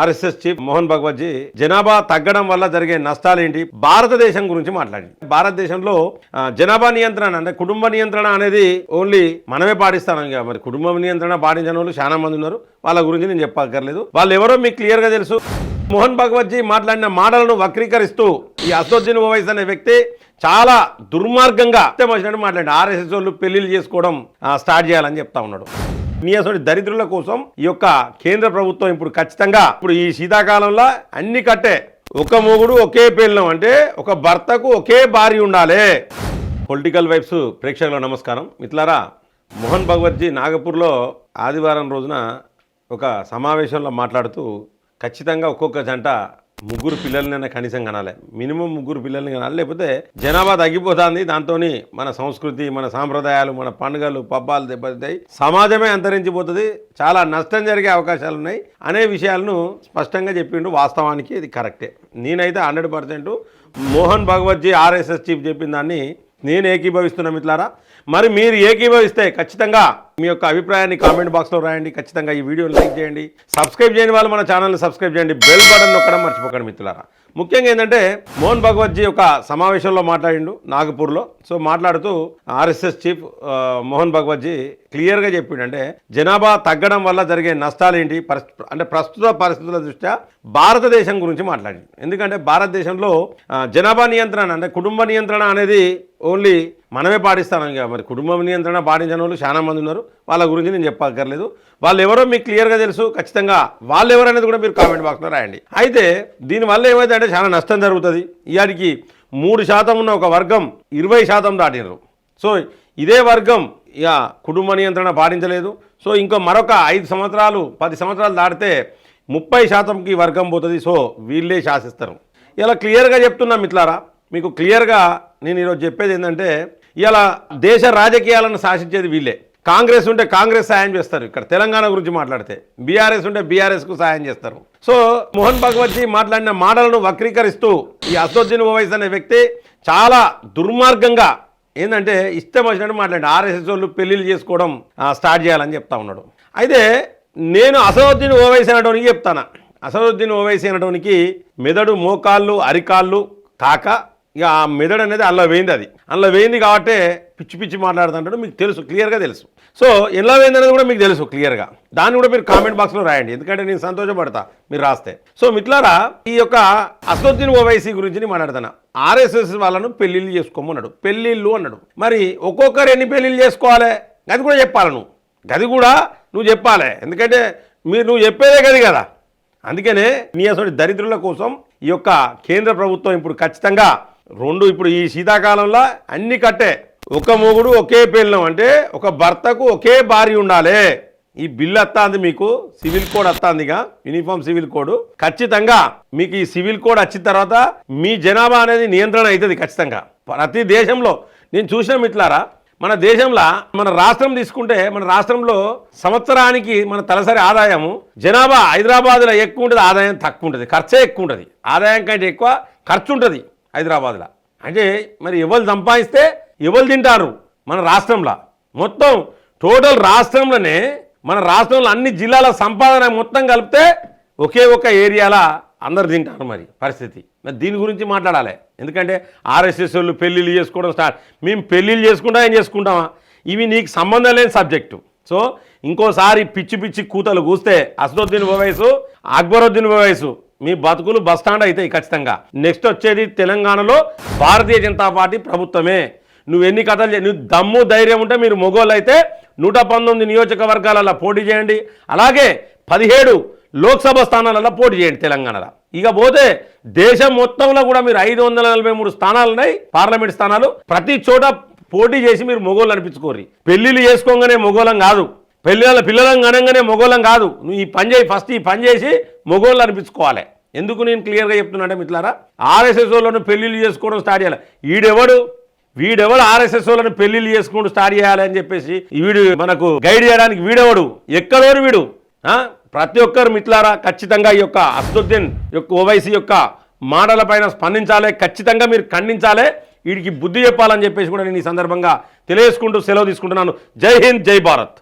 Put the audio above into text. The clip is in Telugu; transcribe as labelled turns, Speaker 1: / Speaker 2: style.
Speaker 1: ఆర్ఎస్ఎస్ చీఫ్ మోహన్ భగవత్ జీ జనాభా తగ్గడం వల్ల జరిగే నష్టాలు ఏంటి భారతదేశం గురించి మాట్లాడి భారతదేశంలో జనాభా నియంత్రణ అంటే కుటుంబ నియంత్రణ అనేది ఓన్లీ మనమే పాటిస్తాం మరి కుటుంబ నియంత్రణ పాటించిన వాళ్ళు చాలా మంది ఉన్నారు. వాళ్ళ గురించి నేను చెప్పక్కర్లేదు. వాళ్ళు ఎవరో మీకు క్లియర్గా తెలుసు. మోహన్ భగవత్ జీ మాట్లాడిన మాటలను వక్రీకరిస్తూ ఈ అసదుద్దీన్ ఓవైస్ అనే వ్యక్తి చాలా దుర్మార్గంగా మాట్లాడి ఆర్ఎస్ఎస్ వాళ్ళు పెళ్ళిళ్ళు చేసుకోవడం స్టార్ట్ చేయాలని చెప్తా ఉన్నాడు. నీయసోటి దరిద్రుల కోసం ఈ యొక్క కేంద్ర ప్రభుత్వం ఇప్పుడు ఖచ్చితంగా ఇప్పుడు ఈ శీతాకాలంలో అన్ని కట్టే. ఒక మొగుడు ఒకే పేలినం అంటే ఒక భర్తకు ఒకే భార్య ఉండాలి. పొలిటికల్ వైబ్స్ ప్రేక్షకుల నమస్కారం. మిత్రులారా మోహన్ భగవత్జీ నాగపూర్లో ఆదివారం రోజున ఒక సమావేశంలో మాట్లాడుతూ ఖచ్చితంగా ఒక్కొక్క జంట ముగ్గురు పిల్లలనైనా కనీసం కనాలి. మినిమం ముగ్గురు పిల్లల్ని కనాలి. లేకపోతే జనాభా తగ్గిపోతుంది. దాంతో మన సంస్కృతి మన సాంప్రదాయాలు మన పండుగలు పబ్బాలు దెబ్బతాయి సమాజమే అంతరించిపోతుంది. చాలా నష్టం జరిగే అవకాశాలు ఉన్నాయి. అనే విషయాలను స్పష్టంగా చెప్పిండు వాస్తవానికి ఇది కరెక్టే. నేనైతే hundred percent Mohan Bhagwat ji RSS chief చెప్పిన దాన్ని నేను ఏకీభవిస్తున్నా మిత్రులారా. మరి మీరు ఏకీభవిస్తే ఖచ్చితంగా మీ యొక్క అభిప్రాయాన్ని కామెంట్ బాక్స్లో రాయండి. ఖచ్చితంగా ఈ వీడియోని లైక్ చేయండి. సబ్స్క్రైబ్ చేయని వాళ్ళు మన ఛానల్ని సబ్స్క్రైబ్ చేయండి. బెల్ బటన్ నొక్కడం మర్చిపోకండి మిత్రులారా. ముఖ్యంగా ఏంటంటే మోహన్ భగవత్ జీ ఒక సమావేశంలో మాట్లాడిండు నాగపూర్లో. సో మాట్లాడుతూ ఆర్ఎస్ఎస్ చీఫ్ మోహన్ భగవత్ జీ క్లియర్గా చెప్పిండంటే జనాభా తగ్గడం వల్ల జరిగే నష్టాలు ఏంటి? పరిస్థితి అంటే ప్రస్తుత పరిస్థితుల దృష్ట్యా భారతదేశం గురించి మాట్లాడింది ఎందుకంటే భారతదేశంలో జనాభా నియంత్రణ అంటే కుటుంబ నియంత్రణ అనేది ఓన్లీ మనమే పాటిస్తాను ఇక మరి కుటుంబ నియంత్రణ పాటించిన వాళ్ళు చాలా మంది ఉన్నారు. వాళ్ళ గురించి నేను చెప్పక్కర్లేదు. వాళ్ళు ఎవరో మీకు క్లియర్గా తెలుసు. ఖచ్చితంగా వాళ్ళు ఎవరనేది కూడా మీరు కామెంట్ బాక్స్లో రాయండి. అయితే దీనివల్ల ఏమైతే అంటే చాలా నష్టం జరుగుతుంది. ఇవాడికి మూడు శాతం ఉన్న ఒక వర్గం ఇరవై శాతం దాటినరు సో ఇదే వర్గం ఇక కుటుంబ నియంత్రణ పాటించలేదు. సో ఇంకో మరొక ఐదు సంవత్సరాలు పది సంవత్సరాలు దాటితే ముప్పై శాతంకి వర్గం పోతుంది. సో వీళ్ళే శాసిస్తారు. ఇలా క్లియర్గా చెప్తున్నా మిత్రులారా మీకు క్లియర్గా నేను ఈరోజు చెప్పేది ఏంటంటే ఇలా దేశ రాజకీయాలను శాసించేది వీళ్ళే. కాంగ్రెస్ ఉంటే కాంగ్రెస్ సాయం చేస్తారు. ఇక్కడ తెలంగాణ గురించి మాట్లాడితే బీఆర్ఎస్ ఉంటే బీఆర్ఎస్కు సాయం చేస్తారు. సో మోహన్ భగవత్ జీ మాట్లాడిన మాటలను వక్రీకరిస్తూ ఈ అసోద్దీన్ ఓవైస్ అనే వ్యక్తి చాలా దుర్మార్గంగా ఏంటంటే ఇష్టం వచ్చినట్టు మాట్లాడి ఆర్ఎస్ఎస్ వాళ్ళు పెళ్ళిళ్ళు చేసుకోవడం స్టార్ట్ చేయాలని చెప్తా ఉన్నాడు. అయితే నేను అసదుద్దీన్ ఓవైసీ అనడానికి చెప్తాను? అసదుద్దీన్ ఓవైసీ అనడానికి మెదడు మోకాళ్ళు అరికాళ్ళు కాక ఇక ఆ మెదడు అనేది అందులో వేయింది అది. అందులో వేయింది కాబట్టి పిచ్చి పిచ్చి మాట్లాడుతుంటాడు మీకు తెలుసు క్లియర్గా తెలుసు. సో ఎలా వేయింది అనేది కూడా మీకు తెలుసు క్లియర్గా. దాన్ని కూడా మీరు కామెంట్ బాక్స్లో రాయండి ఎందుకంటే నేను సంతోషపడతా మీరు రాస్తే. సో మిట్లారా ఈ యొక్క అసదుద్దీన్ ఓవైసీ గురించి నేను మాట్లాడుతున్నా. ఆర్ఎస్ఎస్ వాళ్ళను పెళ్ళిళ్ళు చేసుకోమన్నాడు పెళ్ళిళ్ళు అన్నాడు. మరి ఒక్కొక్కరు ఎన్ని పెళ్ళిళ్ళు చేసుకోవాలి? అది కూడా చెప్పాలి నువ్వు. గది కూడా నువ్వు చెప్పాలి. ఎందుకంటే మీరు నువ్వు చెప్పేదే గది కదా. అందుకనే నీ అసలు దరిద్రుల కోసం ఈ యొక్క కేంద్ర ప్రభుత్వం ఇప్పుడు ఖచ్చితంగా రెండు ఇప్పుడు ఈ శీతాకాలంలో అన్ని కట్టే. ఒక మొగుడు ఒకే పెళ్ళం అంటే ఒక భర్తకు ఒకే భార్య ఉండాలి. ఈ బిల్ వస్తుంది మీకు సివిల్ కోడ్ వస్తుందిగా యూనిఫామ్ సివిల్ కోడ్. ఖచ్చితంగా మీకు ఈ సివిల్ కోడ్ వచ్చిన తర్వాత మీ జనాభా అనేది నియంత్రణ అవుతుంది ఖచ్చితంగా. ప్రతి దేశంలో నేను చూసిన మిట్లారా మన దేశంలో మన రాష్ట్రం తీసుకుంటే మన రాష్ట్రంలో సంవత్సరానికి మన తలసరి ఆదాయము జనాభా హైదరాబాద్లో ఎక్కువ ఉంటుంది ఆదాయం తక్కువ ఉంటుంది ఖర్చే ఎక్కువ ఉంటుంది. ఆదాయం కంటే ఎక్కువ ఖర్చు ఉంటుంది. హైదరాబాద్లో. అంటే మరి ఎవరు సంపాదిస్తే ఎవరు తింటారు? మన రాష్ట్రంలో. మొత్తం టోటల్ రాష్ట్రంలోనే మన రాష్ట్రంలో అన్ని జిల్లాల సంపాదన మొత్తం కలిపితే ఒకే ఒక్క ఏరియాలో అందరు తింటారు మరి పరిస్థితి. మరి దీని గురించి మాట్లాడాలి. ఎందుకంటే ఆర్ఎస్ఎస్ వాళ్ళు పెళ్ళిళ్ళు చేసుకోవడం స్టార్ట్. మేము పెళ్ళిళ్ళు చేసుకుంటా ఏం చేసుకుంటామా? ఇవి నీకు సంబంధం లేని సబ్జెక్టు. సో ఇంకోసారి పిచ్చి పిచ్చి కూతలు కూస్తే అసదుద్దీన్ ఓవైసు అక్బరుద్దీన్ ఓవైసు మీ బతుకులు బస్టాండ్ అవుతాయి ఖచ్చితంగా. నెక్స్ట్ వచ్చేది తెలంగాణలో భారతీయ జనతా పార్టీ ప్రభుత్వమే. నువ్వు ఎన్ని కథలు నువ్వు దమ్ము ధైర్యం ఉంటే మీరు మొగోళ్ళు అయితే నూట పంతొమ్మిది నియోజకవర్గాలలో పోటీ చేయండి. అలాగే పదిహేడు లోక్సభ స్థానాలలో పోటీ చేయండి తెలంగాణలో. ఇక పోతే దేశం మొత్తంలో కూడా మీరు ఐదు వందల నలభై మూడు స్థానాలు ఉన్నాయి పార్లమెంట్ స్థానాలు. ప్రతి చోట పోటీ చేసి మీరు మొగోళ్ళు అనిపించుకోరు పెళ్ళిళ్ళు చేసుకోగానే మొగోళం కాదు. పెళ్ళిళ్ళ పిల్లలం కనంగానే మొగోళం కాదు. నువ్వు ఈ పని చేయి ఫస్ట్ ఈ పని చేసి మొగోళ్ళు అనిపించుకోవాలి. ఎందుకు నేను క్లియర్గా చెప్తున్నాడే అంటే మిట్లారా ఆర్ఎస్ఎస్ వాళ్ళను పెళ్ళిళ్ళు చేసుకోవడం స్టార్ట్ చేయాలి. ఈడెవడు? వీడెవడు ఆర్ఎస్ఎస్ వాళ్ళని పెళ్ళిళ్ళు చేసుకుంటూ స్టార్ట్ చేయాలి అని చెప్పేసి వీడు మనకు గైడ్ చేయడానికి వీడెవడు? ఎక్కడోరు వీడు? ప్రతి ఒక్కరు మిట్లారా ఖచ్చితంగా ఈ యొక్క అసదుద్దీన్ యొక్క ఓవైసీ యొక్క మాటల పైన స్పందించాలి. ఖచ్చితంగా మీరు ఖండించాలి. వీడికి బుద్ధి చెప్పాలని చెప్పేసి కూడా నేను ఈ సందర్భంగా తెలియజేసుకుంటూ సెలవు తీసుకుంటున్నాను. జై హింద్ జై భారత్.